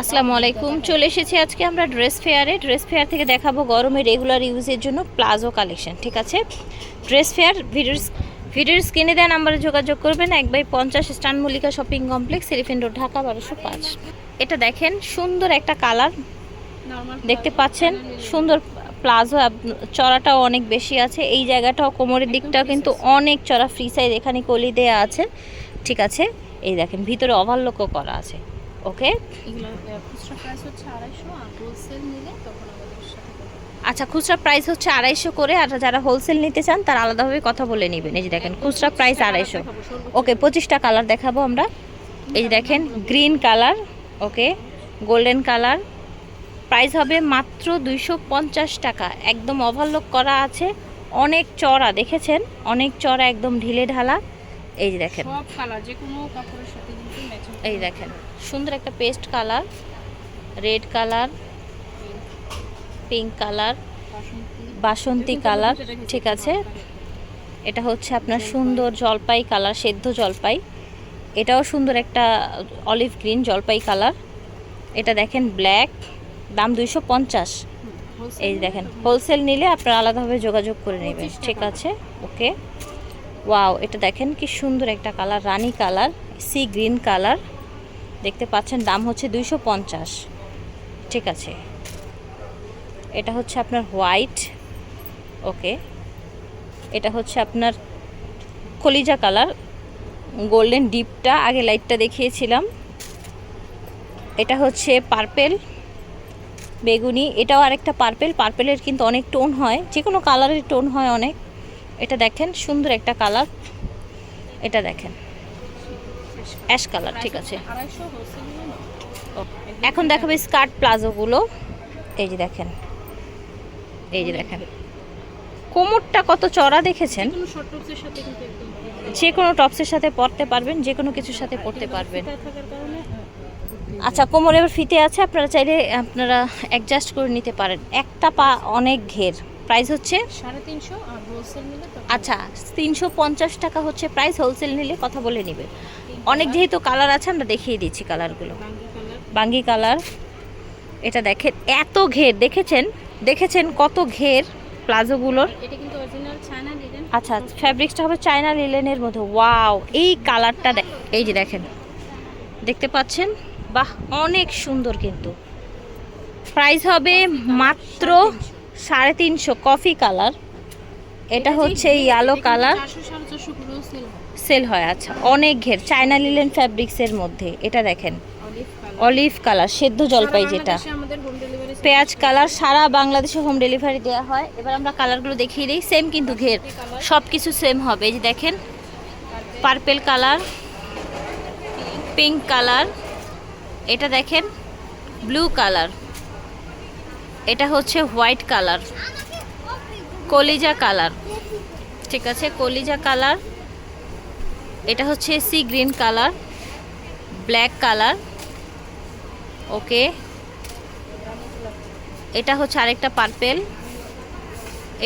আসসালামু আলাইকুম। চলে এসেছি আজকে আমরা ড্রেস ফেয়ারে। ড্রেস ফেয়ার থেকে দেখাবো গরমে রেগুলার ইউজের জন্য প্লাজো কালেকশন ঠিক আছে? ড্রেস ফেয়ার ভিডিওর ভিডিওর স্ক্রিনে দেওয়া নাম্বারে যোগাযোগ করবেন। এক বাই পঞ্চাশ স্টান Mallika shopping complex Elephant Road Dhaka বারোশো পাঁচ। এটা দেখেন সুন্দর একটা কালার। দেখতে পাচ্ছেন? সুন্দর প্লাজো চড়াটাও অনেক বেশি আছে। এই জায়গাটাও কোমরের দিকটাও কিন্তু অনেক চড়া ফ্রি সাইজ এখানে কলি দেয়া আছে ঠিক আছে? এই দেখেন ভিতরে ওভারলোকও করা আছে। ওকে? এগুলো খুচরা প্রাইস হচ্ছে আড়াইশো আর হোলসেল নিলে তখন আমাদের সাথে কথা বলবে। আচ্ছা খুচরা প্রাইস হচ্ছে আড়াইশো করে আর যারা হোলসেল নিতে চান তারা আলাদাভাবে কথা বলে নেবেন। এই যে দেখেন খুচরা প্রাইস আড়াইশো। ওকে পঁচিশটা কালার দেখাবো আমরা। এই যে দেখেন green colour okay golden colour price হবে মাত্র দুইশো পঞ্চাশ টাকা। একদম ওভারলোক করা আছে। অনেক চড়া দেখেছেন? অনেক চড়া একদম ঢিলে ঢালা। এই যে দেখেন। এই দেখেন। সুন্দর একটা paste colour red colour pink colour বাসন্তী কালার ঠিক আছে। এটা হচ্ছে আপনার সুন্দর জলপাই কালার সেদ্ধ জলপাই। এটাও সুন্দর একটা অলিভ গ্রিন জলপাই কালার। এটা দেখেন ব্ল্যাক দাম দুইশো পঞ্চাশ। এই দেখেন হোলসেল নিলে আপনারা আলাদাভাবে যোগাযোগ করে নেবেন ঠিক আছে? ওকে। ওয়াও এটা দেখেন কি সুন্দর একটা কালার রানী কালার সি গ্রিন কালার। দেখতে পাচ্ছেন, দাম হচ্ছে দুইশো পঞ্চাশ। ঠিক আছে। এটা হচ্ছে আপনার হোয়াইট, ওকে। এটা হচ্ছে আপনার কলিজা কালার, গোল্ডেন ডিপটা, আগে লাইটটা দেখিয়েছিলাম। এটা হচ্ছে পার্পেল, বেগুনি, এটাও আরেকটা পার্পেল। পার্পেলের কিন্তু অনেক টোন হয় যে কোনো কালারের টোন হয় অনেক। এটা দেখেন, সুন্দর একটা কালার। এটা দেখেন। অ্যাশ কালার ঠিক আছে। এখন দেখাবে স্কার্ট প্লাজোগুলো। এই যে দেখেন। এই যে দেখেন। কোমরটা কত চড়া দেখেছেন? যে কোনো টপসের সাথে পরতে পারবেন যে কোনো কিছুর সাথে পরতে পারবেন। কারণে আচ্ছা কোমরে এবার ফিতে আছে আপনারা চাইলে আপনারা অ্যাডজাস্ট করে নিতে পারেন। একটা পা অনেক ঘের। প্রাইস হচ্ছে? আচ্ছা তিনশো পঞ্চাশ টাকা হচ্ছে প্রাইস হোলসেল নিলে কথা বলে নেবেন। অনেক যেহেতু কালার আছে আমরা দেখিয়ে দিচ্ছি কালারগুলো বাঙ্গি কালার এটা দেখেন এত ঘের দেখেছেন? দেখেছেন কত ঘের প্লাজোগুলোর আচ্ছা ফ্যাব্রিক্সটা হবে চায়না লিলেনের মধ্যে ওয়াও এই কালারটা দেখ- এই যে দেখেন দেখতে পাচ্ছেন? বাহ অনেক সুন্দর কিন্তু। প্রাইস হবে মাত্র সাড়ে তিনশো কফি কালার এটা হচ্ছে ইয়েলো কালার সেল হয় আচ্ছা অনেক ঘের চায়না লিলেন ফ্যাব্রিক্সের মধ্যে এটা দেখেন। অলিভ কালার সেদ্ধ জলপাই যেটা। পেঁয়াজ কালার সারা বাংলাদেশে হোম ডেলিভারি দেওয়া হয়। এবার আমরা কালারগুলো দেখিয়ে দিই। সেম কিন্তু ঘের সব কিছু সেম হবে। এই যে দেখেন পার্পেল কালার পিঙ্ক কালার এটা দেখেন ব্লু কালার। এটা হচ্ছে হোয়াইট কালার। কলিজা কালার। ঠিক আছে কলিজা কালার। এটা হচ্ছে sea green colour black colour okay. এটা হচ্ছে আরেকটা পার্পেল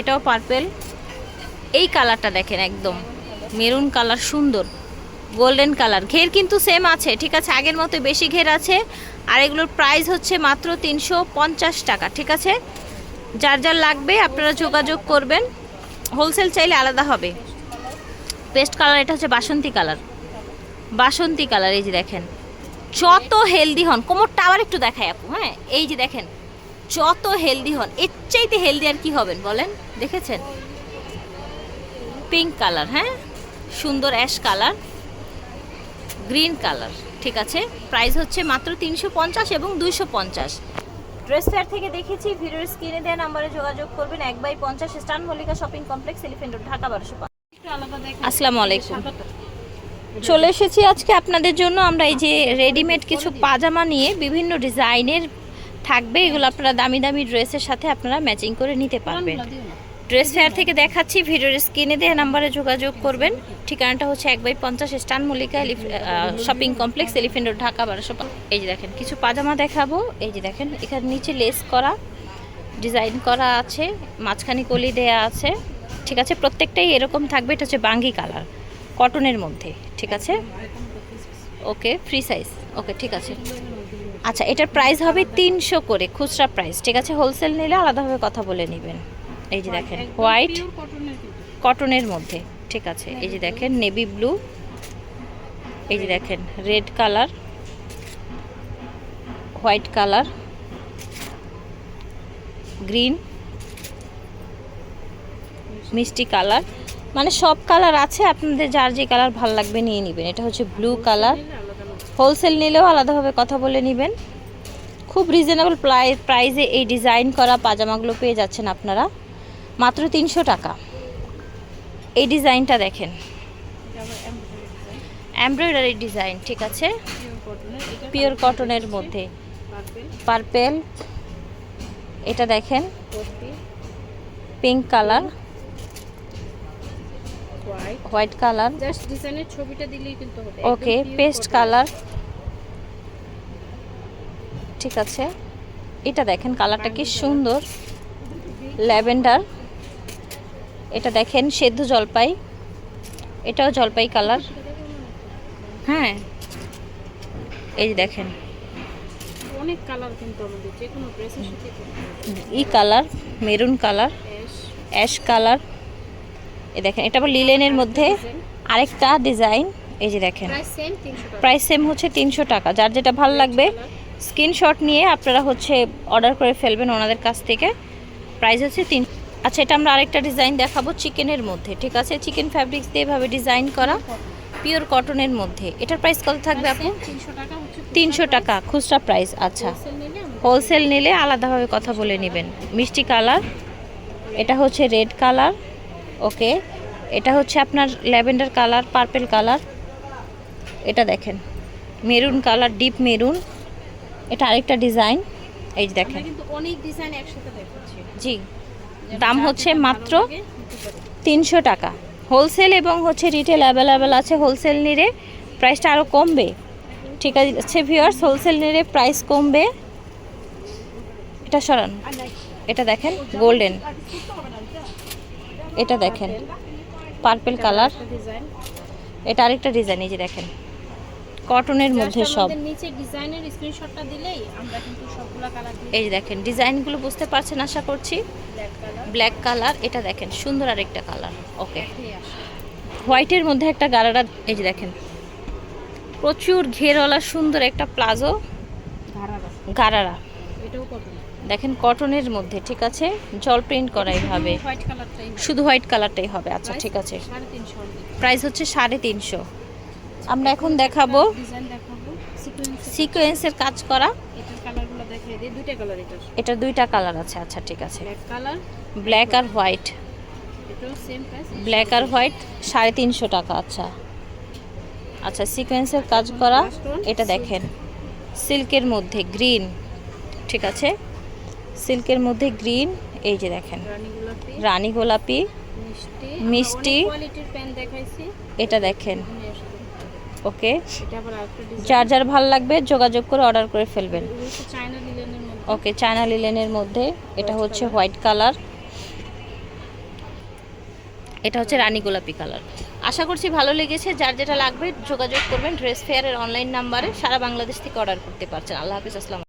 এটাও পার্পেল এই কালারটা দেখেন একদম মেরুন কালার সুন্দর গোল্ডেন কালার ঘের কিন্তু সেম আছে, ঠিক আছে, আগের মতো বেশি ঘের আছে। আর এগুলোর প্রাইস হচ্ছে মাত্র তিনশো পঞ্চাশ টাকা, ঠিক আছে? যার যার লাগবে আপনারা যোগাযোগ করবেন। হোলসেল চাইলে আলাদা হবে। পেস্ট কালার এটা হচ্ছে বাসন্তী কালার বাসন্তী কালার এই যে দেখেন। যত হেলদি হন কোমরটা আবার একটু দেখায় আপু হ্যাঁ? এই যে দেখেন যত হেলদি হন এর চাইতে হেলদি আর কি হবেন বলেন? দেখেছেন? পিঙ্ক কালার হ্যাঁ? সুন্দর অ্যাশ কালার গ্রিন কালার ঠিক আছে? প্রাইস হচ্ছে মাত্র তিনশো পঞ্চাশ এবং দুইশো পঞ্চাশ। ড্রেস ফেয়ার থেকে দেখেছি ভিডিওর স্ক্রিনে দেওয়া নাম্বারে যোগাযোগ করবেন। এক বাই পঞ্চাশ স্টান Mallika shopping complex elephant road, Dhaka বারোশো আসসালামু আলাইকুম। চলে এসেছি আজকে আপনাদের জন্য। আমরা এই যে রেডিমেড কিছু পাজামা নিয়ে বিভিন্ন ডিজাইনের থাকবে, এগুলো আপনারা দামি দামি ড্রেসের সাথে আপনারা ম্যাচিং করে নিতে পারবেন। ড্রেস ফেয়ার থেকে দেখাচ্ছি, ভিডিওর স্ক্রিনে দেওয়া নাম্বারে যোগাযোগ করবেন। ঠিকানাটা হচ্ছে এক বাই পঞ্চাশ স্টান Mallika shopping complex, elephant road, Dhaka বারোশো এই যে দেখেন, কিছু পাজামা দেখাবো। এই যে দেখেন, এখানে নিচে লেস করা, ডিজাইন করা আছে, মাঝখানে কলি দেয়া আছে। ঠিক আছে? প্রত্যেকটাই এরকম থাকবে এটা হচ্ছে বাঙ্গি কালার কটনের মধ্যে ঠিক আছে? ওকে ফ্রি সাইজ ওকে ঠিক আছে। আচ্ছা এটার প্রাইস হবে তিনশো করে খুচরা প্রাইস ঠিক আছে? হোলসেল নিলে আলাদাভাবে কথা বলে নেবেন। এই যে দেখেন হোয়াইট। কটনের মধ্যে ঠিক আছে? এই যে দেখেন নেভি ব্লু এই যে দেখেন red colour white colour green মিষ্টি কালার। মানে সব কালার আছে, আপনাদের যার যে কালার ভালো লাগবে নিয়ে নেবেন। এটা হচ্ছে ব্লু কালার। হোলসেল নিলেও আলাদাভাবে কথা বলে নেবেন। খুব রিজনেবল প্রাইসে এই ডিজাইন করা পাজামাগুলো পেয়ে যাচ্ছেন আপনারা। মাত্র তিনশো টাকা। এই ডিজাইনটা দেখেন। এমব্রয়ডারি ডিজাইন ঠিক আছে? পিওর কটনের মধ্যে। পার্পেল এটা দেখেন। Pink colour white। White colour just এর ছবিটা দিলেই কিন্তু হবে। ওকে পেস্ট কালার ঠিক আছে। এটা দেখেন কালারটা কি সুন্দর। ল্যাভেন্ডার এটা দেখেন সেদ্ধ জলপাই। এটাও জলপাই কালার হ্যাঁ। এই দেখেন। অনেক কালার কিন্তু আমাদের যে কোনো ড্রেসের সাথে ই colour maroon colour ash colour এই দেখেন এটা আবার লিলেনের মধ্যে আরেকটা ডিজাইন এই যে দেখেন প্রাইস সেম হচ্ছে তিনশো টাকা। যার যেটা ভালো লাগবে স্ক্রিনশট নিয়ে আপনারা হচ্ছে অর্ডার করে ফেলবেন ওনাদের কাছ থেকে। প্রাইস হচ্ছে তিন আচ্ছা এটা আমরা আরেকটা ডিজাইন দেখাবো চিকেনের মধ্যে ঠিক আছে? চিকেন ফ্যাব্রিক্স দিয়ে এভাবে ডিজাইন করা পিওর কটনের মধ্যে। এটার প্রাইস কত থাকবে আপু? তিনশো টাকা খুচরা প্রাইস আচ্ছা। হোলসেল নিলে আলাদাভাবে কথা বলে নেবেন। মিষ্টি কালার এটা হচ্ছে রেড কালার ওকে এটা হচ্ছে আপনার ল্যাভেন্ডার কালার পার্পেল কালার। এটা দেখেন মেরুন কালার ডিপ মেরুন। এটা আরেকটা ডিজাইন এই দেখেন। অনেক ডিজাইন একসাথে জি দাম হচ্ছে মাত্র। তিনশো টাকা। হোলসেল এবং হচ্ছে রিটেল অ্যাভেলেবেল আছে হোলসেল নিলে প্রাইসটা আরও কমবে। ঠিক আছে ভিউয়ার্স হোলসেল নিলে প্রাইস কমবে। এটা সরান এটা দেখেন গোল্ডেন এটা দেখেন। পার্পেল কালার ডিজাইন এটা আরেকটা ডিজাইন এই যে দেখেন। কটনের মধ্যে সব। নিচে ডিজাইনের স্ক্রিনশটটা দিলেই আমরা কিন্তু সবগুলা কালার এই যে দেখেন ডিজাইনগুলো বুঝতে পারছেন আশা করছি? ব্ল্যাক কালার ব্ল্যাক কালার এটা দেখেন সুন্দর আরেকটা কালার ওকে হোয়াইটের মধ্যে একটা গারারা এই যে দেখেন। প্রচুর ঘেরওয়ালা সুন্দর একটা প্লাজো গারারা। এটাও কত দেখেন কটনের মধ্যে, ঠিক আছে? জল প্রিন্ট করা এইভাবে। শুধু হোয়াইট কালারটাই হবে। আচ্ছা ঠিক আছে। প্রাইস হচ্ছে সাড়ে তিনশো। আমরা এখন দেখাবো সিকোয়েন্সের কাজ করা। এটা দুইটা কালার আছে। আচ্ছা ঠিক আছে। ব্ল্যাক আর হোয়াইট ব্ল্যাক আর হোয়াইট সাড়ে তিনশো টাকা। আচ্ছা। আচ্ছা সিকোয়েন্সের কাজ করা। এটা দেখেন। সিল্কের মধ্যে গ্রিন ঠিক আছে? সিল্কের মধ্যে গ্রিন এই যে দেখেন। রানী গোলাপি। মিষ্টি। এটা দেখেন। ওকে। যার যার ভালো লাগবে যোগাযোগ করে অর্ডার করে ফেলবেন। ওকে চায়না লিলেনের মধ্যে। এটা হচ্ছে হোয়াইট কালার এটা হচ্ছে রানী গোলাপি কালার আশা করছি ভালো লেগেছে। যার যেটা লাগবে যোগাযোগ করবেন। ড্রেস ফেয়ারের অনলাইন নাম্বারে সারা বাংলাদেশ থেকে অর্ডার করতে পারছেন। আল্লাহ হাফিজ আসসালাম